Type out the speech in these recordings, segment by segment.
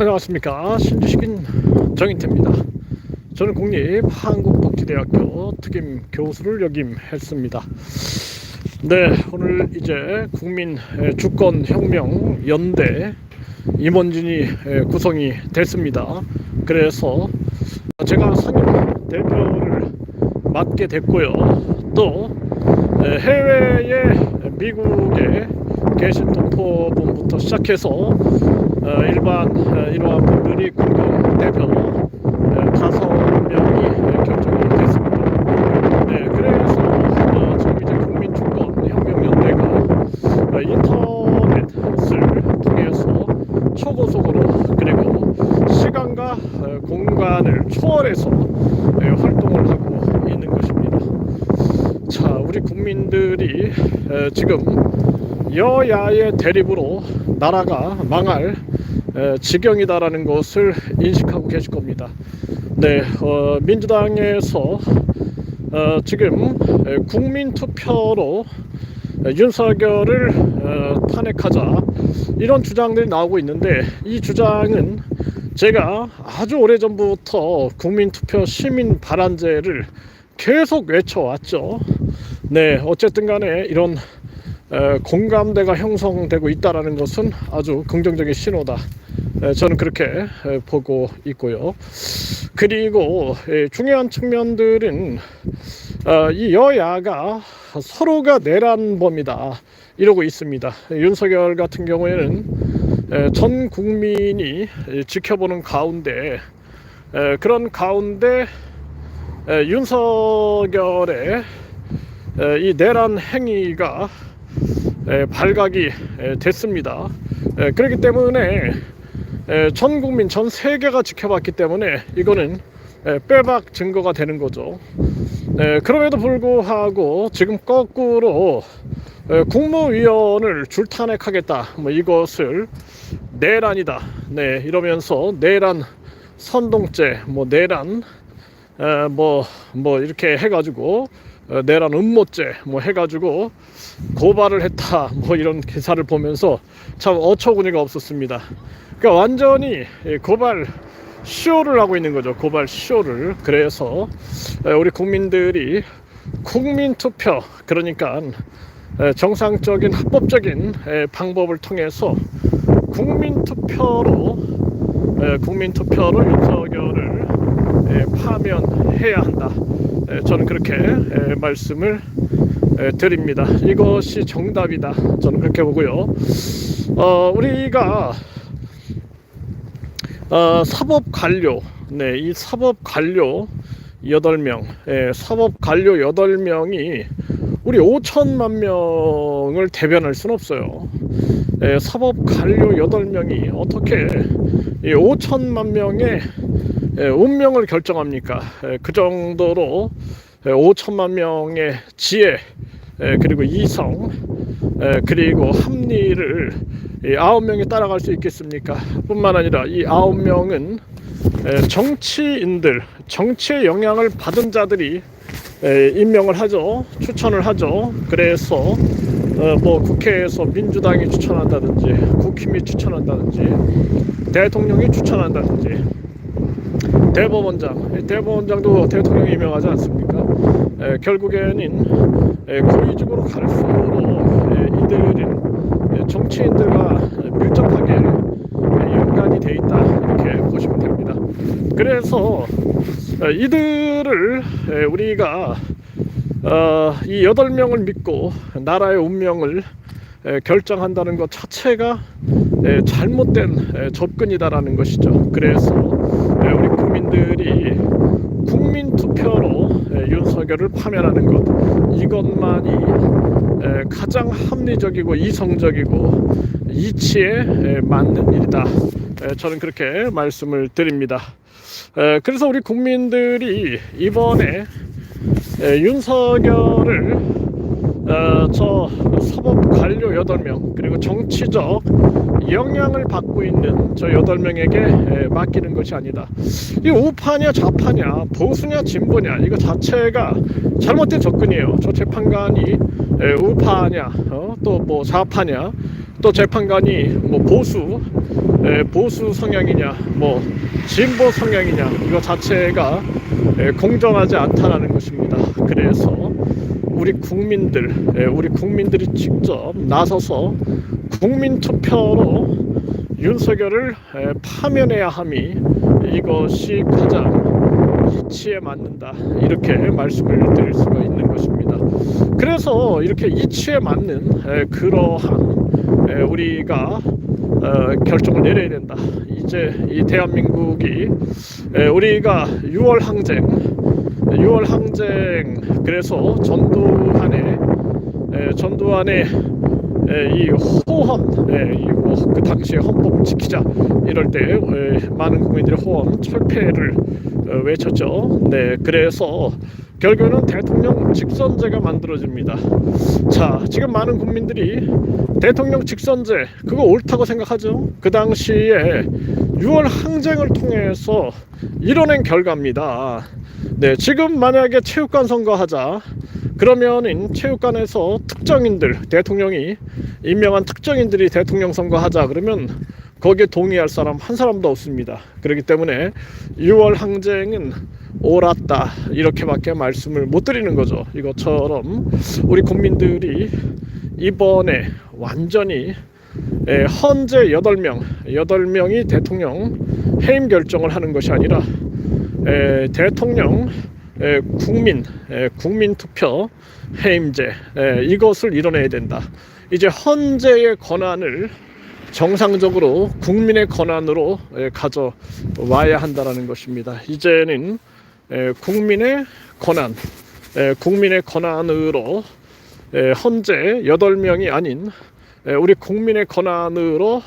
안녕하십니까? 신주식인 정인태입니다. 저는 국립 한국복지대학교 특임 교수를 역임했습니다. 네 오늘 이제 국민 주권혁명 연대 임원진이 구성이 됐습니다. 그래서 제가 상임 대표를 맡게 됐고요. 또 해외에 미국에 계신 동포분부터 시작해서 어, 일반 어, 이러한 분들이 공동 대표 어, 다섯 명이 어, 결정이 됐습니다. 네, 그래서 어, 지금 이제 국민주권혁명연대가 어, 인터넷을 통해서 초고속으로 그리고 시간과 어, 공간을 초월해서 예, 활동을 하고 있는 것입니다. 자, 우리 국민들이 에, 지금 여야의 대립으로 나라가 망할 에, 지경이다라는 것을 인식하고 계실 겁니다. 네, 어, 민주당에서 어, 지금 에, 국민 투표로 에, 윤석열을 어, 탄핵하자 이런 주장들이 나오고 있는데 이 주장은 제가 아주 오래 전부터 국민 투표 시민 발안제를 계속 외쳐왔죠. 네, 어쨌든 간에 이런 에, 공감대가 형성되고 있다라는 것은 아주 긍정적인 신호다. 에, 저는 그렇게 에, 보고 있고요. 그리고 에, 중요한 측면들은 어, 이 여야가 서로가 내란범이다 이러고 있습니다. 윤석열 같은 경우에는 에, 전 국민이 에, 지켜보는 가운데 에, 그런 가운데 에, 윤석열의 에, 이 내란 행위가 에, 발각이 에, 됐습니다. 에, 그렇기 때문에 에, 전 국민 전 세계가 지켜봤기 때문에 이거는 에, 빼박 증거가 되는 거죠. 에, 그럼에도 불구하고 지금 거꾸로 에, 국무위원을 줄탄핵하겠다. 뭐 이것을 내란이다. 네 이러면서 내란 선동죄, 뭐 내란 뭐뭐 뭐 이렇게 해가지고 어, 내란 음모죄 뭐 해가지고 고발을 했다 뭐 이런 기사를 보면서 참 어처구니가 없었습니다. 그러니까 완전히 이 고발 쇼를 하고 있는 거죠. 고발 쇼를. 그래서 에, 우리 국민들이 국민 투표 그러니까 에, 정상적인 합법적인 에, 방법을 통해서 국민 투표로 에, 국민 투표로 윤석열을 에, 파면해야 한다. 에, 저는 그렇게 에, 말씀을 에, 드립니다. 이것이 정답이다. 저는 그렇게 보고요. 어, 우리가 어, 사법 관료, 네, 이 사법 관료 8명, 예, 사법 관료 8명이 우리 5천만 명을 대변할 수는 없어요. 예, 사법 관료 8명이 어떻게 이 5천만 명의 예, 운명을 결정합니까? 예, 그 정도로 예, 5천만 명의 지혜 예, 그리고 이성 예, 그리고 합리를 이 아홉 명이 따라갈 수 있겠습니까? 뿐만 아니라 이 아홉 명은 에, 정치인들, 정치의 영향을 받은 자들이 에, 임명을 하죠, 추천을 하죠. 그래서 어, 뭐 국회에서 민주당이 추천한다든지, 국힘이 추천한다든지, 대통령이 추천한다든지, 대법원장, 이 대법원장도 대통령이 임명하지 않습니까? 에, 결국에는 에, 고위직으로 갈수록 에, 이들은 에, 정치인들과 밀접하게 에, 연관이 돼 있다 이렇게 보시면 됩니다. 그래서 에, 이들을 에, 우리가 어, 이 여덟 명을 믿고 나라의 운명을 에, 결정한다는 것 자체가 에, 잘못된 에, 접근이다라는 것이죠. 그래서 에, 우리 국민들이 국민 투표로 에, 윤석열을 파면하는 것 이것만이 에, 가장 합리적이고 이성적이고 이치에 에, 맞는 일이다. 에, 저는 그렇게 말씀을 드립니다. 에, 그래서 우리 국민들이 이번에 에, 윤석열을 어, 저 사법 관료 8명 그리고 정치적 영향을 받고 있는 저 8명에게 맡기는 것이 아니다. 이 우파냐 좌파냐 보수냐 진보냐 이거 자체가 잘못된 접근이에요. 저 재판관이 에, 우파냐 어, 또뭐 좌파냐 또 재판관이 뭐 보수 에, 보수 성향이냐, 뭐 진보 성향이냐 이거 자체가 에, 공정하지 않다라는 것입니다. 그래서 우리 국민들, 에, 우리 국민들이 직접 나서서 국민 투표로 윤석열을 에, 파면해야 함이 이것이 가장 이치에 맞는다 이렇게 말씀을 드릴 수가 있는 것입니다. 그래서 이렇게 이치에 맞는 에, 그러한 에, 우리가 어, 결정을 내려야 된다. 이제 이 대한민국이 에, 우리가 6월 항쟁, 6월 항쟁 그래서 전두환의 에, 전두환의 에, 이 에, 이 뭐 그 당시에 헌법 지키자 이럴 때 에, 많은 국민들이 호언 철폐를 어, 외쳤죠. 네, 그래서 결국에는 대통령 직선제가 만들어집니다. 자, 지금 많은 국민들이 대통령 직선제 그거 옳다고 생각하죠. 그 당시에 6월 항쟁을 통해서 이뤄낸 결과입니다. 네, 지금 만약에 체육관 선거하자 그러면은 체육관에서 특정인들 대통령이 임명한 특정인들이 대통령 선거하자 그러면 거기에 동의할 사람 한 사람도 없습니다. 그렇기 때문에 6월 항쟁은 옳았다 이렇게밖에 말씀을 못 드리는 거죠. 이것처럼 우리 국민들이 이번에 완전히 에, 헌재 8명, 8명이 대통령 해임 결정을 하는 것이 아니라 에, 대통령 에, 국민 에, 국민 투표 해임제 에, 이것을 이뤄내야 된다. 이제 헌재의 권한을 정상적으로 국민의 권한으로 에, 가져와야 한다라는 것입니다. 이제는 에, 국민의 권한, 에, 국민의 권한으로 에, 헌재 8명이 아닌 에, 우리 국민의 권한으로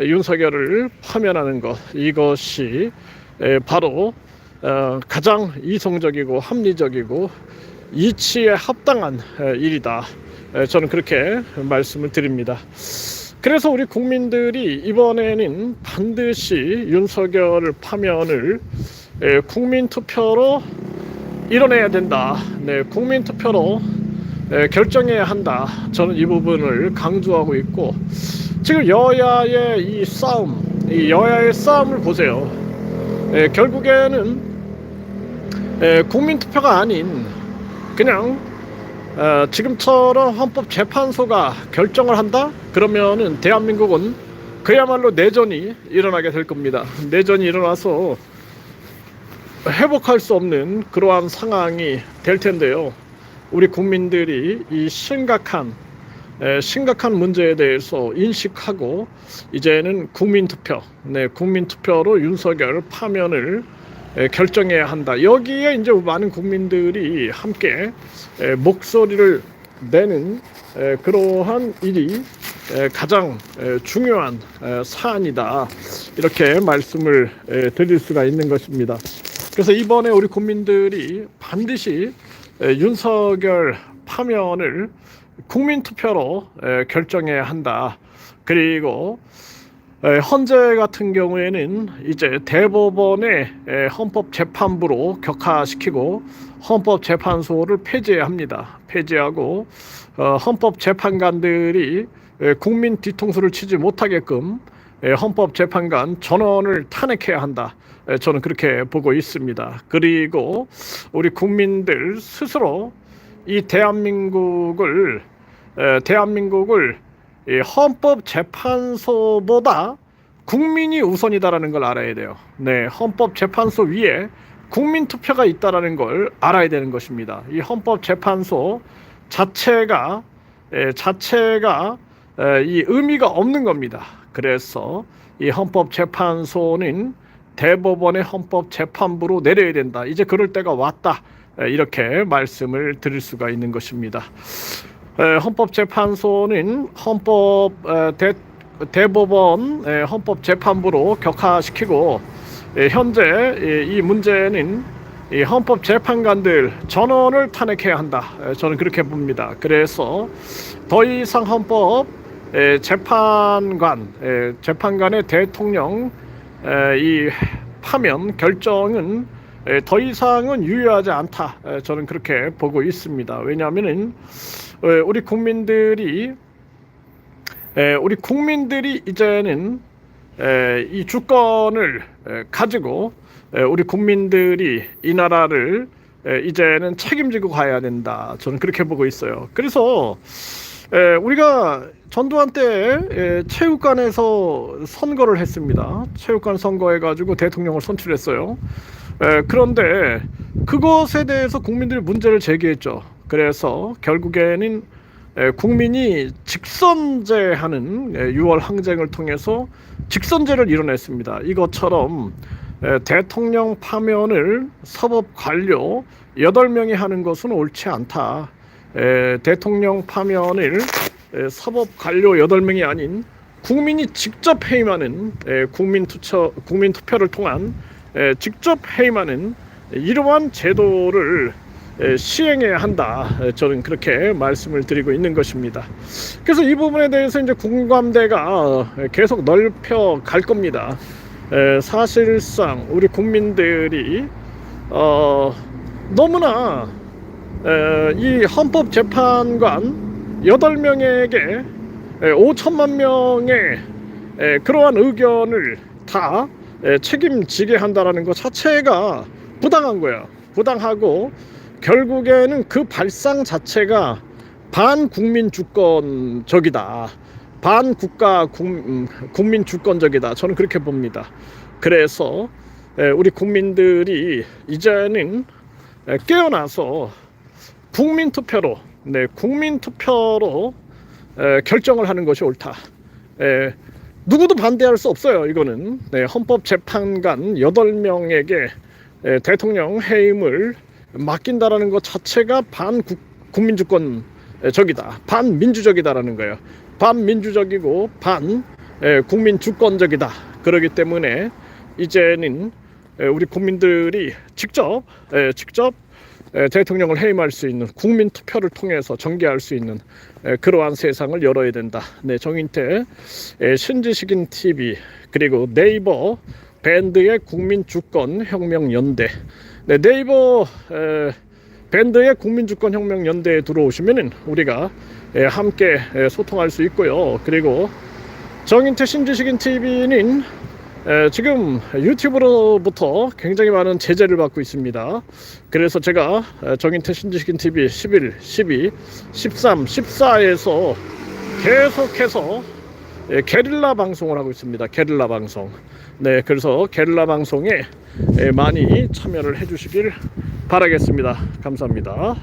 윤석열을 파면하는 것 이것이 에, 바로 어, 가장 이성적이고 합리적이고 이치에 합당한 에, 일이다. 에, 저는 그렇게 말씀을 드립니다. 그래서 우리 국민들이 이번에는 반드시 윤석열 파면을 에, 국민 투표로 이뤄내야 된다. 네, 국민 투표로 에, 결정해야 한다. 저는 이 부분을 강조하고 있고 지금 여야의 이 싸움, 이 여야의 싸움을 보세요. 에, 결국에는 에, 국민 투표가 아닌 그냥 어, 지금처럼 헌법재판소가 결정을 한다? 그러면은 대한민국은 그야말로 내전이 일어나게 될 겁니다. 내전이 일어나서 회복할 수 없는 그러한 상황이 될 텐데요. 우리 국민들이 이 심각한 에, 심각한 문제에 대해서 인식하고 이제는 국민투표, 네, 국민투표로 윤석열 파면을 에, 결정해야 한다. 여기에 이제 많은 국민들이 함께 에, 목소리를 내는 에, 그러한 일이 에, 가장 에, 중요한 에, 사안이다. 이렇게 말씀을 에, 드릴 수가 있는 것입니다. 그래서 이번에 우리 국민들이 반드시 에, 윤석열 파면을 국민 투표로 에, 결정해야 한다. 그리고 에, 헌재 같은 경우에는 이제 대법원의 에, 헌법재판부로 격하시키고 헌법재판소를 폐지해야 합니다. 폐지하고 어, 헌법재판관들이 에, 국민 뒤통수를 치지 못하게끔 에, 헌법재판관 전원을 탄핵해야 한다. 에, 저는 그렇게 보고 있습니다. 그리고 우리 국민들 스스로 이 대한민국을 에, 대한민국을 이 헌법재판소보다 국민이 우선이다라는 걸 알아야 돼요. 네, 헌법재판소 위에 국민 투표가 있다라는 걸 알아야 되는 것입니다. 이 헌법재판소 자체가 에, 자체가 에, 이 의미가 없는 겁니다. 그래서 이 헌법재판소는 대법원의 헌법재판부로 내려야 된다. 이제 그럴 때가 왔다. 에, 이렇게 말씀을 드릴 수가 있는 것입니다. 에, 헌법재판소는 헌법 에, 대, 대법원 에, 헌법재판부로 격하시키고 에, 현재 이, 이 문제는 이 헌법 재판관들 전원을 탄핵해야 한다. 에, 저는 그렇게 봅니다. 그래서 더 이상 헌법 에, 재판관 에, 재판관의 대통령 에, 이 파면 결정은 에, 더 이상은 유효하지 않다. 에, 저는 그렇게 보고 있습니다. 왜냐하면은 에, 우리 국민들이 에, 우리 국민들이 이제는 에, 이 주권을 에, 가지고 에, 우리 국민들이 이 나라를 에, 이제는 책임지고 가야 된다. 저는 그렇게 보고 있어요. 그래서 에, 우리가 전두환 때 에, 체육관에서 선거를 했습니다. 체육관 선거해가지고 대통령을 선출했어요. 에, 그런데 그것에 대해서 국민들이 문제를 제기했죠. 그래서 결국에는 에, 국민이 직선제하는 에, 6월 항쟁을 통해서 직선제를 이뤄냈습니다. 이것처럼 에, 대통령 파면을 사법 관료 8명이 하는 것은 옳지 않다. 에, 대통령 파면을 에, 사법 관료 8명이 아닌 국민이 직접 해임하는 에, 국민 투처 국민 투표를 통한 에, 직접 해임하는 이러한 제도를 에, 시행해야 한다. 에, 저는 그렇게 말씀을 드리고 있는 것입니다. 그래서 이 부분에 대해서 이제 공감대가 에, 계속 넓혀 갈 겁니다. 에, 사실상 우리 국민들이 어, 너무나 에, 이 헌법재판관 8명에게 5천만 명의 에, 그러한 의견을 다 에, 책임지게 한다라는 것 자체가 부당한 거야. 부당하고 결국에는 그 발상 자체가 반국민 주권적이다. 반국가 국- 음, 국민 주권적이다. 저는 그렇게 봅니다. 그래서 에, 우리 국민들이 이제는 에, 깨어나서 국민 투표로 네 국민 투표로 에, 결정을 하는 것이 옳다. 에, 누구도 반대할 수 없어요. 이거는 네, 헌법재판관 8명에게 에, 대통령 해임을 맡긴다라는 것 자체가 반국민주권 적이다. 반민주적이다라는 거예요. 반민주적이고 반 에, 국민 주권적이다. 그러기 때문에 이제는 에, 우리 국민들이 직접 에, 직접 에, 대통령을 해임할 수 있는 국민 투표를 통해서 정개할 수 있는 에, 그러한 세상을 열어야 된다. 네, 정인태 에, 신지식인 TV 그리고 네이버 밴드의 국민 주권 혁명 연대. 네, 네이버 에, 밴드의 국민 주권 혁명 연대에 들어오시면은 우리가 에, 함께 에, 소통할 수 있고요. 그리고 정인태 신지식인 TV는 에, 지금 유튜브로부터 굉장히 많은 제재를 받고 있습니다. 그래서 제가 에, 정인태 신지식인 TV 11, 12, 13, 14에서 계속해서 에, 게릴라 방송을 하고 있습니다. 게릴라 방송. 네, 그래서 게릴라 방송에 에, 많이 참여를 해주시길 바라겠습니다. 감사합니다.